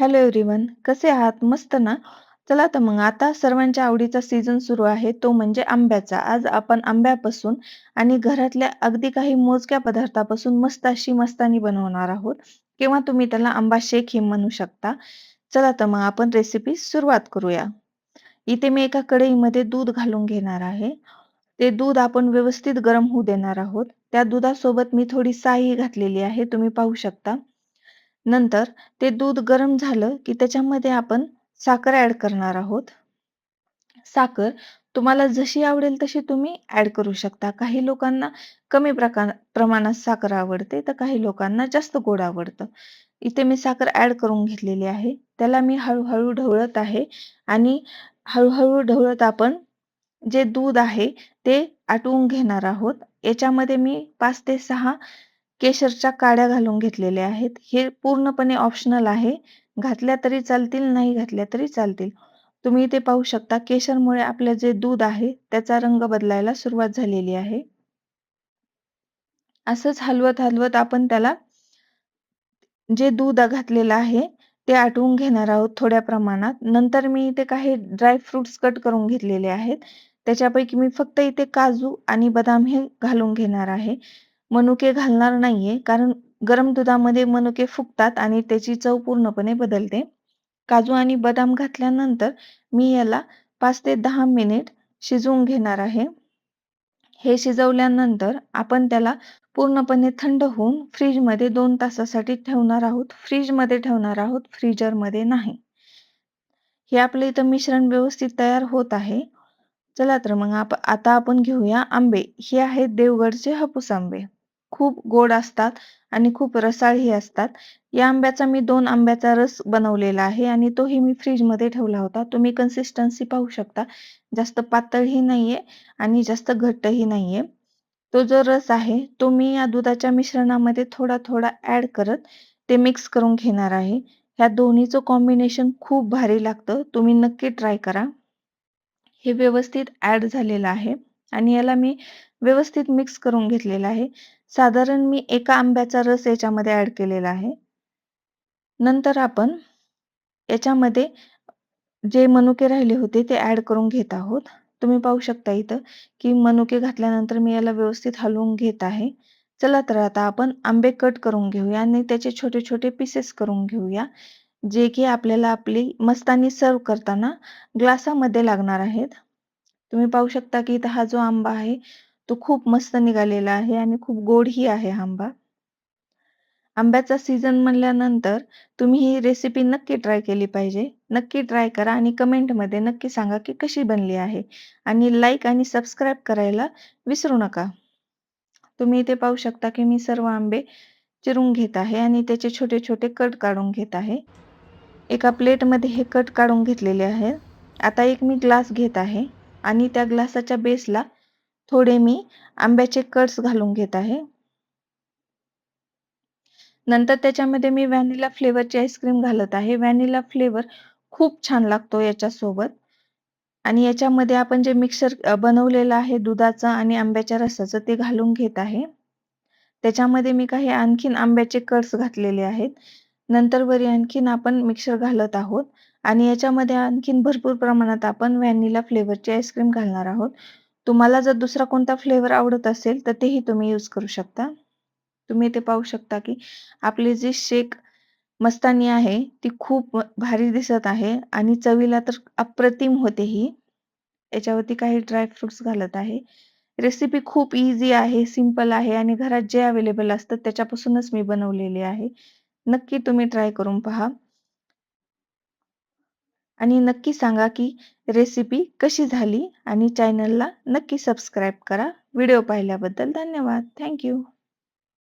Hello everyone कसे आहात? मस्त ना? चला तर मग आता सर्वांच्या आवडीचा सीझन सुरू आहे. तो म्हणजे आंब्याचा. आज आपण आंब्यापासून आणि घरातल्या अगदी काही मोजक्या पदार्थापासून मस्त अशी मस्तानी बनवणार आहोत. किंवा तुम्ही त्याला आंबा शेक हे म्हणू शकता. चला तर मग आपण रेसिपी सुरुवात करूया. इथे मी एका कढईमध्ये दूध घालून घेणार आहे. ते दूध आपण व्यवस्थित गरम होऊ देणार आहोत. त्या दुधासोबत मी थोडी साई घातलेली आहे. तुम्ही पाहू शकता. नंतर ते दूध गरम झालं की त्याच्यामध्ये आपण साखर ऍड करणार आहोत. साखर तुम्हाला जशी आवडेल तशी तुम्ही ऍड करू शकता. काही लोकांना कमी प्रकार प्रमाणात साखर आवडते तर काही लोकांना जास्त गोड आवडतं. इथे मी साखर ऍड करून घेतलेली आहे. त्याला मी हळूहळू ढवळत आहे आणि हळूहळू ढवळत आपण जे दूध आहे ते आटवून घेणार आहोत. याच्यामध्ये मी पाच ते सहा केशरच्या काड्या घालून घेतलेल्या आहेत. हे पूर्णपणे ऑप्शनल आहे. घातल्या तरी चालतील नाही घातल्या तरी चालतील. तुम्ही इथे पाहू शकता केशरमुळे आपले जे दूध आहे त्याचा रंग बदलायला सुरुवात झालेली आहे. असंच हलवत हलवत आपण त्याला जे दूध घातलेलं आहे ते आटवून घेणार आहोत थोड्या प्रमाणात. नंतर मी इथे काही ड्राय फ्रुट्स कट करून घेतलेले आहेत. त्याच्यापैकी मी फक्त इथे काजू आणि बदाम हे घालून घेणार आहे. मनुके घालणार नाहीये कारण गरम दुधामध्ये मनुके फुगतात आणि त्याची चव पूर्णपणे बदलते. काजू आणि बदाम घातल्यानंतर मी याला पाच ते दहा मिनिट शिजवून घेणार आहे. हे शिजवल्यानंतर आपण त्याला पूर्णपणे थंड होऊन फ्रीजमध्ये दोन तासासाठी ठेवणार आहोत. फ्रीजमध्ये ठेवणार आहोत फ्रीजरमध्ये नाही. हे आपलं इथं मिश्रण व्यवस्थित तयार होत आहे. चला तर मग आप आता आपण घेऊया आंबे. हे आहेत देवगडचे हापूस आंबे. खूप गोड असतात आणि खूप रसाळही असतात. या आंब्याचा मी दोन आंब्याचा रस बनवलेला आहे आणि तोही मी फ्रीजमध्ये ठेवला होता. तुम्ही कन्सिस्टन्सी पाहू शकता. जास्त पातळही नाहीये आणि जास्त घट्टही नाहीये. तो जो रस आहे तो मी या दुधाच्या मिश्रणामध्ये थोडा थोडा ऍड करत ते मिक्स करून घेणार आहे. ह्या दोन्हीचं कॉम्बिनेशन खूप भारी लागतं. तुम्ही नक्की ट्राय करा. हे व्यवस्थित ऍड झालेलं आहे. आणि याला मी व्यवस्थित मिक्स करून घेतलेला आहे. साधारण मी एका आंब्याचा रस याच्यामध्ये ऍड केलेला आहे. नंतर आपण याच्यामध्ये जे मनुके राहिले होते ते ऍड करून घेत आहोत. तुम्ही पाहू शकता इथं की मनुके घातल्यानंतर मी याला व्यवस्थित हलवून घेत आहे. चला तर आता आपण आंबे कट करून घेऊया आणि त्याचे छोटे छोटे पीसेस करून घेऊया. जे की आपल्याला आपली मस्तानी सर्व करताना ग्लासामध्ये लागणार आहेत. तुम्ही पाहू शकता की इथं हा जो आंबा आहे तो खूप मस्त निघालेला आहे आणि खूप गोडही आहे आंबा. आंब्याचा सीझन म्हणल्यानंतर तुम्ही ही रेसिपी नक्की ट्राय केली पाहिजे. नक्की ट्राय करा आणि कमेंटमध्ये नक्की सांगा की कशी बनली आहे. आणि लाईक आणि सबस्क्राईब करायला विसरू नका. तुम्ही इथे पाहू शकता की मी सर्व आंबे चिरून घेत आहे आणि त्याचे छोटे छोटे कट काढून घेत आहे. एका प्लेटमध्ये हे कट काढून घेतलेले आहे. आता एक मी ग्लास घेत आहे आणि त्या ग्लासाच्या बेसला थोडे मी आंब्याचे कट्स घालून घेत आहे. नंतर त्याच्यामध्ये मी व्हॅनिला फ्लेवरची आईस्क्रीम घालत आहे. व्हॅनिला फ्लेवर खूप छान लागतो याच्यासोबत. आणि याच्यामध्ये आपण जे मिक्सर बनवलेलं आहे दुधाचं आणि आंब्याच्या रसाचं ते घालून घेत आहे. त्याच्यामध्ये मी काही आणखीन आंब्याचे कट्स घातलेले आहेत. नंतर वरी आणखीन आपण मिक्सर घालत आहोत. आणि याच्यामध्ये आणखीन भरपूर प्रमाणात आपण व्हॅनिला फ्लेवरची आईस्क्रीम घालणार आहोत. तुम्हाला जर दुसरा कोणता फ्लेवर आवडत असेल तर तेही तुम्ही यूज करू शकता. तुम्ही ते पाहू शकता की आपली जी शेक मस्तानी आहे ती खूप भारी दिसत आहे आणि चवीला तर अप्रतिम होते ही. याच्यावरती काही ड्रायफ्रुट्स घालत आहे. रेसिपी खूप इझी आहे सिंपल आहे आणि घरात जे अवेलेबल असतं त्याच्यापासूनच मी बनवलेली आहे. नक्की तुम्ही ट्राय करून पहा. आणि नक्की सांगा की रेसिपी कशी झाली आणि चॅनलला नक्की सबस्क्राईब करा. व्हिडिओ पाहिल्याबद्दल धन्यवाद. थँक्यू